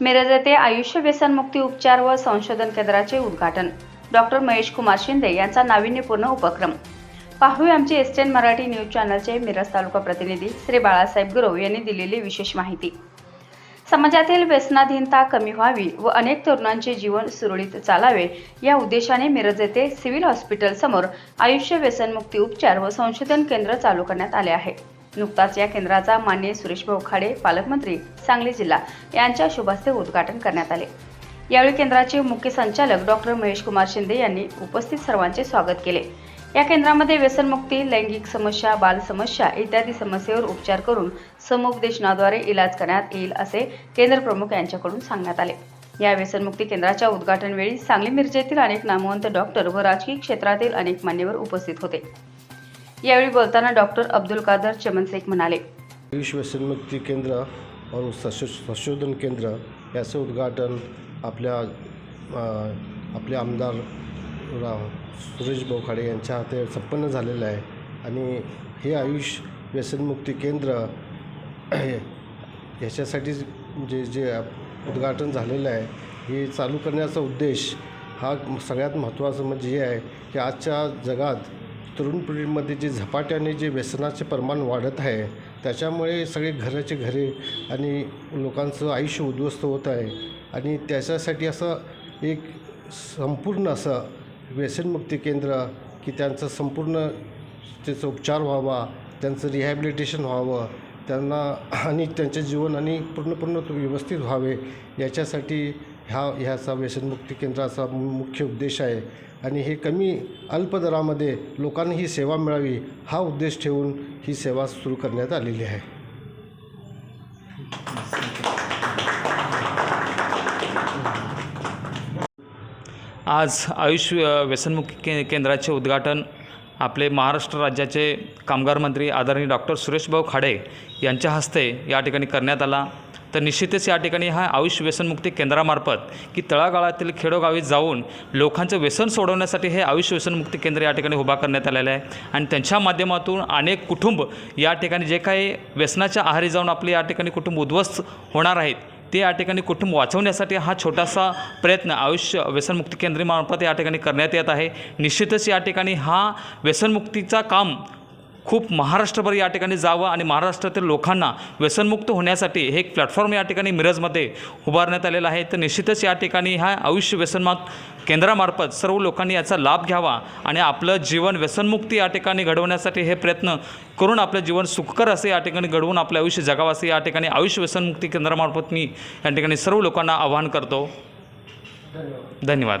मिरज येथे आयुष्य व्यसनमुक्ती उपचार व संशोधन केंद्राचे उद्घाटन. डॉक्टर महेश कुमार शिंदे यांचा नाविन्यपूर्ण उपक्रम. पाहूया आमचे एस टेन मराठी न्यूज चॅनलचे मिरज तालुका प्रतिनिधी श्री बाळासाहेब गुरव यांनी दिलेली विशेष माहिती. समाजातील व्यसनाधीनता कमी व्हावी व अनेक तरुणांचे जीवन सुरळीत चालावे या उद्देशाने मिरज येथे सिव्हिल हॉस्पिटल समोर आयुष्य व्यसनमुक्ती उपचार व संशोधन केंद्र चालू करण्यात आले आहे. नुकताच या केंद्राचा मान्य सुरेश भाऊ खाडे पालकमंत्री सांगली जिल्हा यांच्या शुभास्ते उद्घाटन करण्यात आले. यावेळी केंद्राचे मुख्य संचालक डॉक्टर महेश कुमार शिंदे यांनी उपस्थित सर्वांचे स्वागत केले. या केंद्रामध्ये व्यसनमुक्ती लैंगिक समस्या बाल समस्या इत्यादी समस्येवर उपचार करून समुपदेशनाद्वारे इलाज करण्यात येईल असे केंद्र प्रमुख यांच्याकडून सांगण्यात आले. या व्यसनमुक्ती केंद्राच्या उद्घाटन वेळी सांगली मिरजेतील अनेक नामवंत डॉक्टर व राजकीय क्षेत्रातील अनेक मान्यवर उपस्थित होते. यावेळी बोलताना डॉक्टर अब्दुल कादर चमनशेख म्हणाले. आयुष व्यसनमुक्ती केंद्र और संशोधन केंद्र याचं उद्घाटन आपल्या आपले आमदार रा सुरेश बोखाडे यांच्या हाते संपन्न झालेलं आहे. आणि हे आयुष व्यसनमुक्ती केंद्र ह्याच्यासाठी जे जे उद्घाटन झालेलं आहे हे चालू करण्याचा उद्देश हा सगळ्यात महत्त्वाचं म्हणजे हे आहे की आजच्या जगात तरुण पिढीमध्ये जे झपाट्याने जे व्यसनाचे प्रमाण वाढत आहे त्याच्यामुळे सगळे घराचे घरे आणि लोकांचं आयुष्य उद्ध्वस्त होत आहे. आणि त्याच्यासाठी असं एक संपूर्ण असं व्यसनमुक्ती केंद्र की त्यांचं संपूर्ण त्याचा उपचार व्हावा त्यांचं रिहॅबिलिटेशन व्हावं त्यांना आणि त्यांचे जीवन आणि पूर्णपूर्ण व्यवस्थित व्हावे याच्यासाठी ह्या ह्याचा व्यसनमुक्ती केंद्राचा मुख्य उद्देश आहे. आणि हे कमी अल्प दरामध्ये लोकांना ही सेवा मिळावी हा उद्देश ठेवून ही सेवा सुरू करण्यात आलेली आहे. आज आयुष व्यसनमुक्ती के केंद्राचे उद्घाटन आपले महाराष्ट्र राज्याचे कामगार मंत्री आदरणीय डॉक्टर सुरेशभाऊ खाडे यांच्या हस्ते या ठिकाणी करण्यात आला. तर निश्चितच या ठिकाणी हा आयुष व्यसनमुक्ती केंद्रामार्फत की तळागाळातील खेडोगावी जाऊन लोकांचं व्यसन सोडवण्यासाठी हे आयुष व्यसनमुक्ती केंद्र या ठिकाणी उभा करण्यात आलेलं आहे. आणि त्यांच्या माध्यमातून अनेक कुटुंब या ठिकाणी जे काही व्यसनाच्या आहारी जाऊन आपले या ठिकाणी कुटुंब उद्ध्वस्त होणार आहेत ते या ठिकाणी कुटुंब वाचवण्यासाठी हा छोटासा प्रयत्न आयुष्य व्यसनमुक्ती केंद्रामार्फत या ठिकाणी करण्यात येत आहे. निश्चितच या ठिकाणी हा व्यसनमुक्तीचा काम खूप महाराष्ट्रभर या ठिकाणी जावं आणि महाराष्ट्रातील लोकांना व्यसनमुक्त होण्यासाठी हे एक प्लॅटफॉर्म या ठिकाणी मिरजमध्ये उभारण्यात आलेला आहे. तर निश्चितच या ठिकाणी हा आयुष्य व्यसनमात केंद्रामार्फत सर्व लोकांनी याचा लाभ घ्यावा आणि आपलं जीवन व्यसनमुक्ती या ठिकाणी घडवण्यासाठी हे प्रयत्न करून आपलं जीवन सुखकर असे या ठिकाणी घडवून आपलं आयुष्य जगावं असे या ठिकाणी आयुष्य व्यसनमुक्ती केंद्रामार्फत मी या ठिकाणी सर्व लोकांना आवाहन करतो. धन्यवाद.